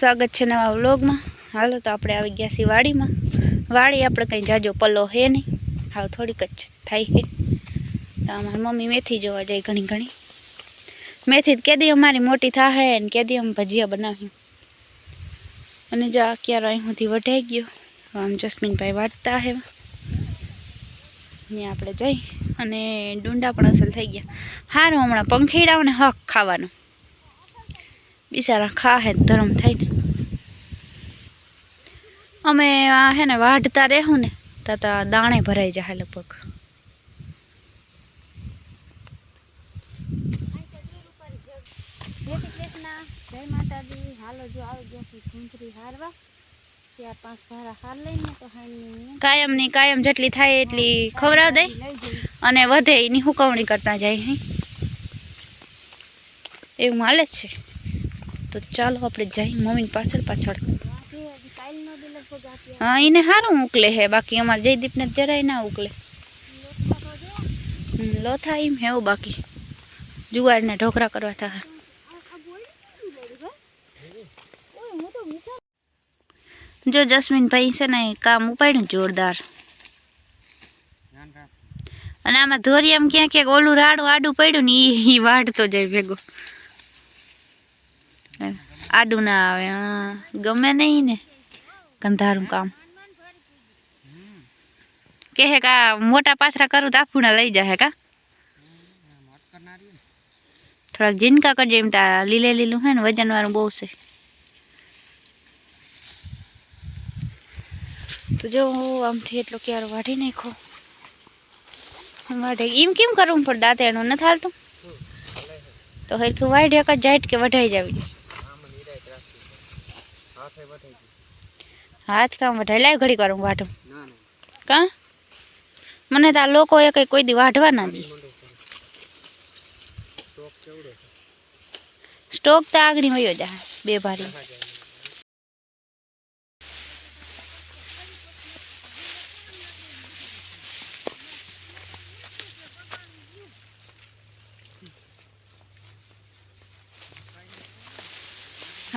સ્વાગત છે નવા વ્લોગમાં. હાલો તો આપણે આવી ગયા છીએ વાડીમાં. વાડી આપણે કંઈ જાજો પલ્લો હે નહીં. હાવ થોડીક જ થાય છે તો અમારી મમ્મી મેથી જોવા જાય ઘણી ઘણી. મેથી કેદી અમારી મોટી થાહે અને કેદી અમે ભજીયા બનાવ્યું અને જો આ ક્યારે અહીં સુધી વઢાઈ ગયો. આમ જસ્મીનભાઈ વાટતા હે. ને આપણે જઈ. અને ડુંડા પણ અસલ થઈ ગયા. સારું હમણાં પંખીડાઓને હક ખાવાનું. બિચારા ખાહે ધરમ થાય ને અમે આ હે ને વાઢતા રહેવું ને તો તો દાણે ભરાઈ જાય લગભગ જય માતાજી હાલો જો આવી હારવા ચાર પાંચ ભારા હાર લઈને તો કાયમની કાયમ જેટલી થાય એટલી ખવડાવ દે અને વધે એની હુકવણી કરતા જાય હે એવું હાલે છે તો ચાલો આપણે જઈ મમ્મીની પાછળ પાછળ. હા એને સારું ઉકલે હે બાકી અમારે જયદીપને જરાય ના ઉકલે. લોથા એમ હેવું બાકી. જુવારને ઢોકરા કરવા થા જો જસ્મીનભાઈ છે ને કામ ઉપાડ્યું જોરદાર. અને આમાં ધોરિયામાં ક્યાં ક્યાંક ઓલું રાડું આડું પડ્યું ને એ વાઢતો જાય ભેગો. આડું ના આવે, હા. ગમે નહીં ને. ગંધારું કામ. કે કા, મોટા પાથરા કરું તો આફુણા લઈ જાય કા? થોડાક જીનકા કરજે એમ તા લીલે લીલું હે ને વજનવાળું બહુ છે. તો જો હું આમથી એટલો ક્યારે વાઢી નાખો વાઢે. એમ કેમ કરવું પણ દાંતે એનું નથી હાલતું. તો હરખું વાઢ્યા કા જાઈટ કે વઢાઈ જાવી હાથ કામ વઢાઈ લાવ ઘડી વાર હું વાઢું. કા? મને તો આ લોકો એ કઈ કોઈ દી વાઢવા ના દે સ્ટોક તો આગળ હોય જાય બે ભારી.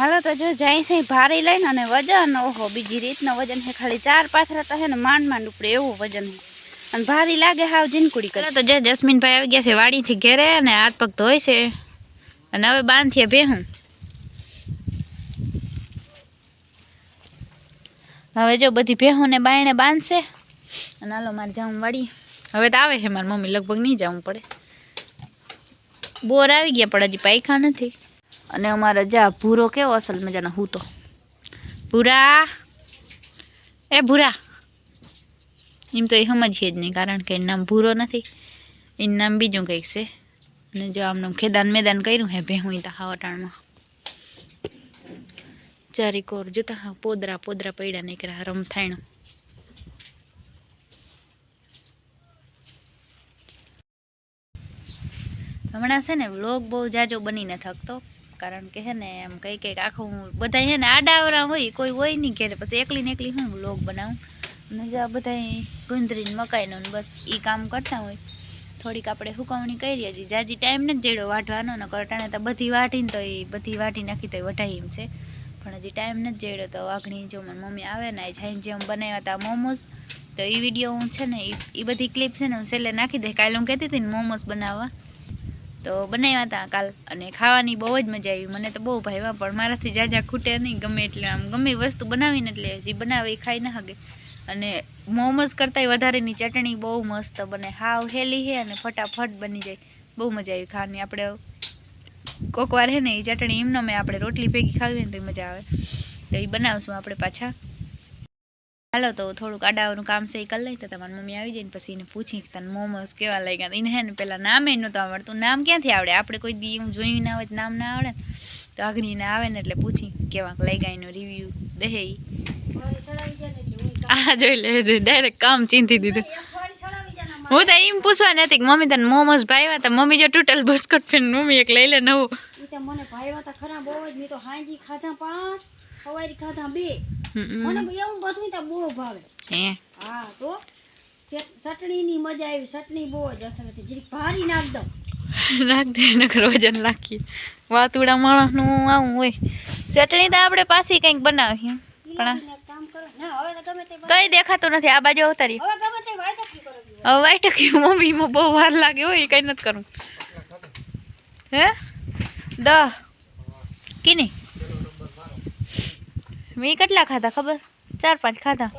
હાલો તો જો જાય છે, ભારી લઈને અને વજન, ઓહો, બીજી રીતના વજન છે, ખાલી ચાર પાથરા તો ને માંડ માંડ ઉપડે એવું વજન અને ભારી લાગે હાવ જીનકુડી કરે તો જે જસ્મીનભાઈ આવી ગયા છે વાડીથી ઘેરે અને હાથ પગ ધોય છે. અને હવે બાંધીએ ભેહું હવે જો બધી ભેહુંને બાયણે બાંધશે. અને હાલો મારે જાઉં વાડી હવે તો આવે છે, મારી મમ્મી લગભગ નહીં જવું પડે. બોર આવી ગયા પણ હજી પાયખા નથી. અને અમારા જા, ભૂરો કેવો અસલ મજાનો હું તો. ભૂરા. એ ભૂરા. એમ તો એ સમજીએ જ નહીં, કારણ કે એનું નામ ભૂરો નથી. એનું નામ બીજું કંઈક છે. અને જો આમનું ખેદાન મેદાન કર્યું હે, ભેહું તા ખાવટાણમાં. ચારી કોર જોતા હા, પોદરા પોદરા પડ્યા નીકળ્યા રમથાયણું હમણાં છે ને, વ્લોગ બહુ જાજો બનીને થકતો. કારણ કે હે ને, એમ કંઈ કંઈક આખું બધા હે ને આડાવરા હોય, કોઈ હોય નહીં ઘેરે. પછી એકલી ને એકલી હું લોગ બનાવું. અને જે બધા ગુંદરીને મકાઈનો બસ એ કામ કરતા હોય. થોડીક આપણે હુકવણી કરી હજી. જાજી ટાઈમ નથી જેડો વાઢવાનો ને કરટાણે તો બધી વાટીને તો એ બધી વાટી નાખી તો વઢાઈ એમ છે. પણ હજી ટાઈમ નથી જેડો તો વાઘણી જો મને મમ્મી આવે ને જઈને જે બનાવ્યા હતા મોમોસ તો એ વીડિયો હું છે ને એ બધી ક્લિપ છે ને હું છેલ્લે નાખી દે કાલે હું કહેતી હતી ને મોમોસ બનાવવા. તો બનાવ્યા હતા કાલ અને ખાવાની બહુ જ મજા આવી. મને તો બહુ ભાવ્યા, પણ મારાથી જાજા ખૂટે નહીં ગમે એટલે આમ ગમે વસ્તુ બનાવીને એટલે જે બનાવે એ ખાઈ ના શકે અને મોમોસ કરતાંય વધારેની ચટણી બહુ મસ્ત બને. હાવ હેલી છે અને ફટાફટ બની જાય. બહુ મજા આવી ખાવાની. આપણે કોક વાર હે ને એ ચટણી એમનો મેં આપણે રોટલી ભેગી ખાવી ને તો મજા આવે. તો એ બનાવશું આપણે પાછા. હાલો, તો થોડુંક આડાવાનું કામ છે એ કરી લઈ તો તમારી મમ્મી આવી જાય પછી એને પૂછી કે તને મોમોસ કેવા લાગ્યા એને હે ને પેલા નામે નહોતું આવડતું નામ ક્યાંથી આવડે? આપણે કોઈ દી હું જોયું ના હોય નામ ના આવડે. તો આગળીને આવે ને એટલે પૂછી કેવાક લાગ્યા એનો રિવ્યૂ દહે આ જોઈ લે ડાયરેક્ટ કામ ચીંધી દીધું. હું તો એમ પૂછવા નથી કે મમ્મી તને મોમોસ ભાવ્યા તો મમ્મી જો ટોટલ બસ્કટ ફેન મમ્મી એક લઈ લે નવું. મને ભાઈવા તો ખરા બહુ જ, મેં તો હાજી ખાધા પાંચ. સવારી ખાધા બે. મને એવું બધું તો બહુ ભાવે. હે? હા તો? ચટણીની મજા આવી ચટણી બહુ જ અસર હતી. જરીક ભારી નાખ દઉં. નાખ દે નકર વજન લાખી વાતુડા માણસનું આવું હોય. ચટણી તો આપણે પાછી કંઈક બનાવીએ. પણ કઈ દેખાતું નથી. આ બાજુ અવતારી. હવે વાઈટ કે મમ્મીમાં બહુ વાર લાગે હોય કઈ નથી કરવું હે? દહ. કીની? મેં કેટલા ખાધા ખબર? ચાર પાંચ ખાધા.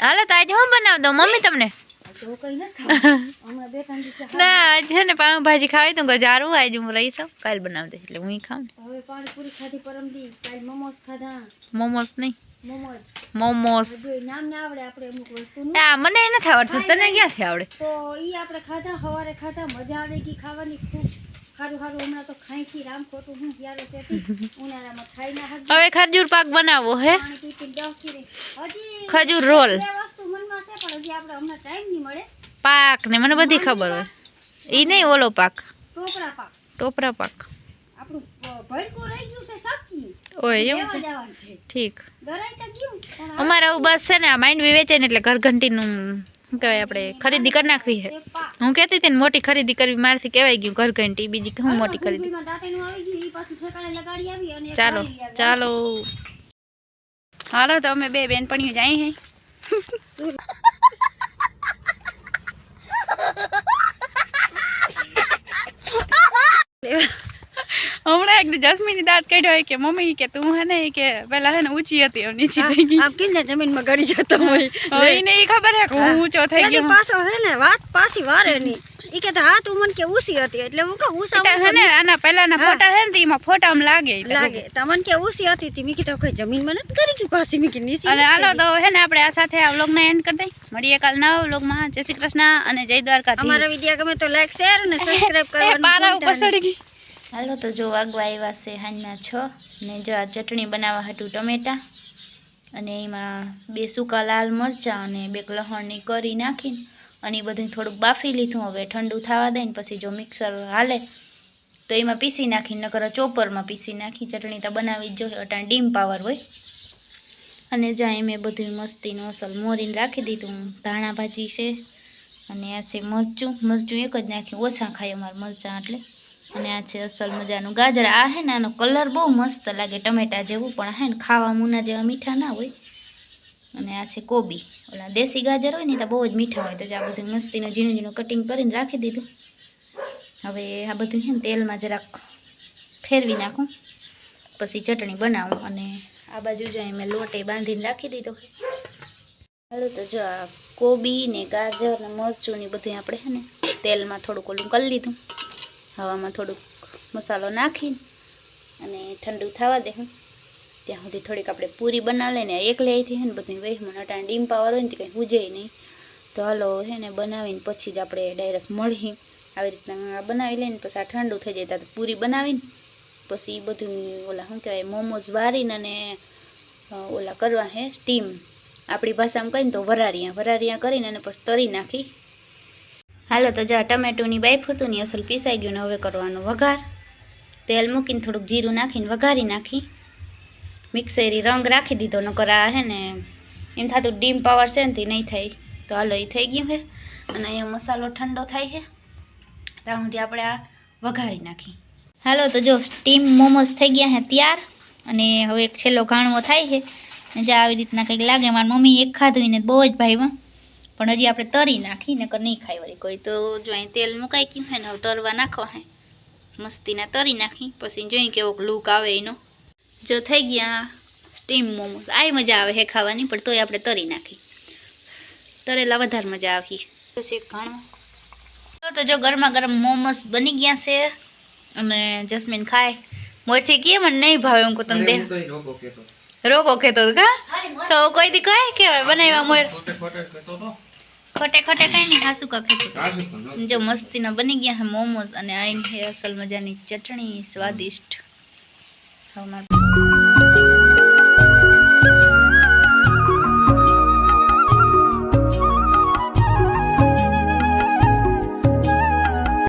હાલો તો આજે હું બનાવ દઉં? મમ્મી તમને? ના આજે ને પાઉંભાજી ખાવી તો ગજારું આજે હું રહીશ કાલ બનાવ દઈશ એટલે હું ખાઉં ને. પાણીપુરી ખાધી પરમદી કાલ મોમોસ ખાધા. મોમોસ નહીં? મોમોસ મોમોસ નામ ના આવડે આપણે અમુક વસ્તુ ના. મને નથી આવડતું તને ક્યાંથી આવડે? તો ઈ આપણે ખાધા સવારે ખાધા મજા આવે કે ખાવાની ખૂબ. સારું સારું હમણાં તો ખાઈથી રામ ખોટું હું ક્યારે કહેતી? ઉનાળામાં ખાઈ ના હવે ખજૂર પાક બનાવવો હે. હજી ખજૂર રોલ. વસ્તુ મનમાં છે પણ હજી આપણે હમણાં ટાઈમ નહીં મળે. પાક ને મને બધી ખબર હોય. એ નહીં ઓલો પાક. ટોપરા પાક. ટોપરા પાક. આપણું ભડકું રહી ગયું છે સાકી ઓય એવું છે? ઠીક. દરાઈ તો ગયું અમારે બસ છે ને આ માઇન્ડ બી વેચે ને એટલે ઘરઘંટીનું શું કહેવાય આપણે ખરીદી કરી નાખવી છે. હું કહેતી હતી ને મોટી ખરીદી કરવી મારાથી કહેવાય ગયું ઘરઘંટી બીજી હું મોટી ખરીદી. ગુંગળીમાં દાંતેનું આવી ગયું ઈ પાછું ઠેકાણે લગાડી આવી અને એક ચાલો વાળી આવી. ચાલો. હાલો તો અમે બે બેનપણીઓ જાય હે. હમણાં એક જસ્મીની દાંત કાઢ્યો કે મમ્મી કે તું હે ને કે પેલા હે ને ઊંચી હતી નીચી થઈ ગઈ. આમ કીને જમીનમાં ગળી જતો હોય. એને એ ખબર હે કે હું ઊંચો થઈ ગયો. પાછો હે ને વાત પાછી વારે ની એ કે હા તું મને કે ઊસી હતી એટલે હું કહું ઊસા હે ને આના પહેલાના. ફોટા હે ને એમાં ફોટા આમ લાગે લાગે. તમને કે ઊસી હતી તી. મી કીધું કોઈ જમીનમાં નથી કરી ગયું પાછી? મી કે અને હાલો તો હે ને આપણે આ સાથે આ વ્લોગને એન્ડ કરી દઈએ મળીએ કાલ નવા વ્લોગમાં જય શ્રી કૃષ્ણ અને જય દ્વારકા અમારા વીડિયો ગમે તો લાઈક શેર અને સબસ્ક્રાઇબ કરવાનું પારા ઉપર ચડી ગઈ. હાલો, તો જો વાગવા આવ્યા છે હાંજના છ ને જો આ ચટણી બનાવવા હતું ટમેટા અને એમાં બે સૂકા લાલ મરચાં અને બે લહણની કરી નાખીને અને એ બધું થોડુંક બાફી લીધું. હવે ઠંડુ થવા દઈને પછી જો મિક્સર હાલે તો એમાં પીસી નાખીને, નકર ચોપરમાં પીસી નાખી. ચટણી તો બનાવી જ જોઈએ, અટાણ ડીમ પાવર હોય. અને જ્યાં મેં બધું મસ્તીનું અસલ મોરીને રાખી દીધું. ધાણા ભાજી છે અને આ છે મરચું. મરચું એક જ નાખ્યું. ઓછા ખાય અમારે મરચાં એટલે. અને આ છે અસલ મજાનું ગાજર. આ હે ને આનો કલર બહુ મસ્ત લાગે, ટમેટા જેવું, પણ હે ને ખાવા મુના જેવા મીઠા ના હોય. અને આ છે કોબી. ઓલા દેશી ગાજર હોય ને તો બહુ જ મીઠા હોય, તો આ બધું મસ્તીનું ઝીણું ઝીણું કટિંગ કરીને રાખી દીધું. હવે આ બધું છે ને તેલમાં જરાક ફેરવી નાખું, પછી ચટણી બનાવું અને આ બાજુ જો મેં લોટે બાંધીને રાખી દીધો હાલો તો જો આ કોબી ને ગાજર ને મરચું ને બધું આપણે છે ને તેલમાં થોડુંક ઓલું કરી લીધું. હવામાં થોડુંક મસાલો નાખીને અને ઠંડુ થવા દે હું. ત્યાં સુધી થોડીક આપણે પૂરી બનાવી લઈને એકલે અહીંથી છે ને બધી વેહમાં અટાણે ડીમ પાવર હોય ને કંઈ હુજે નહીં. તો હાલો હે ને બનાવીને પછી જ આપણે ડાયરેક્ટ મળી આવી રીતના બનાવી લઈને પછી આ ઠંડુ થઈ જાય તો પૂરી બનાવીને પછી બધું ઓલા શું કહેવાય, મોમોઝ વારીને અને ઓલા કરવા હે સ્ટીમ આપણી ભાષામાં કહીને તો વરારિયા. વરારિયા કરીને અને પછી તરી નાખી. હાલો, તો જો ટમેટોની બાયફૂતુંની અસલ પીસાઈ ગયું ને હવે કરવાનો વઘાર. તેલ મૂકીને થોડુંક જીરું નાખીને વઘારી નાખી. મિક્સરી રંગ રાખી દીધો, નકર આ હે ને એમ થતું ડીમ પાવર છે ને તે નહીં થાય. તો હાલો એ થઈ ગયું છે અને અહીંયા મસાલો ઠંડો થાય છે ત્યાં સુધી આપણે આ વઘારી નાખી. હાલો, તો જો સ્ટીમ મોમોસ થઈ ગયા છે તૈયાર. અને હવે એક છેલ્લો ઘાણવો થાય છે ને જે આવી રીતના કંઈક લાગે, મારી મમ્મી એક ખાધું ને બહુ જ ભાઈમાં પણ હજી આપણે તરી નાખી નકર નહીં ખાઈ વળી. કોઈ તો જો અહીં તેલ મુકાઈ ગયું હોય ને હવે તરવા નાખવા હે. મસ્તીના તરી નાખી પછી જોઈ કેવો લૂક આવે એનો. જો થઈ ગયા સ્ટીમ મોમોસ આય મજા આવે હે ખાવાની પણ તોય આપણે તરી નાખી. તરેલા વધારે મજા આવી. ઘણું. તો તો જો ગરમા ગરમ મોમોસ બની ગયા છે અને જસ્મીન ખાય. મોરથી કે મને નહીં ભાવે હું તમને. તમે દે રોગો કહેતો હતો કા? તો કોઈ દી કહે કે બનાવ્યા મોર. ખોટે ખોટે કઈ નહીં હાસુ કા કહેતો હતો. જો મસ્તીના બની ગયા હે મોમોસ અને આઈને છે અસલ મજાની ચટણી સ્વાદિષ્ટ. ખાવામાં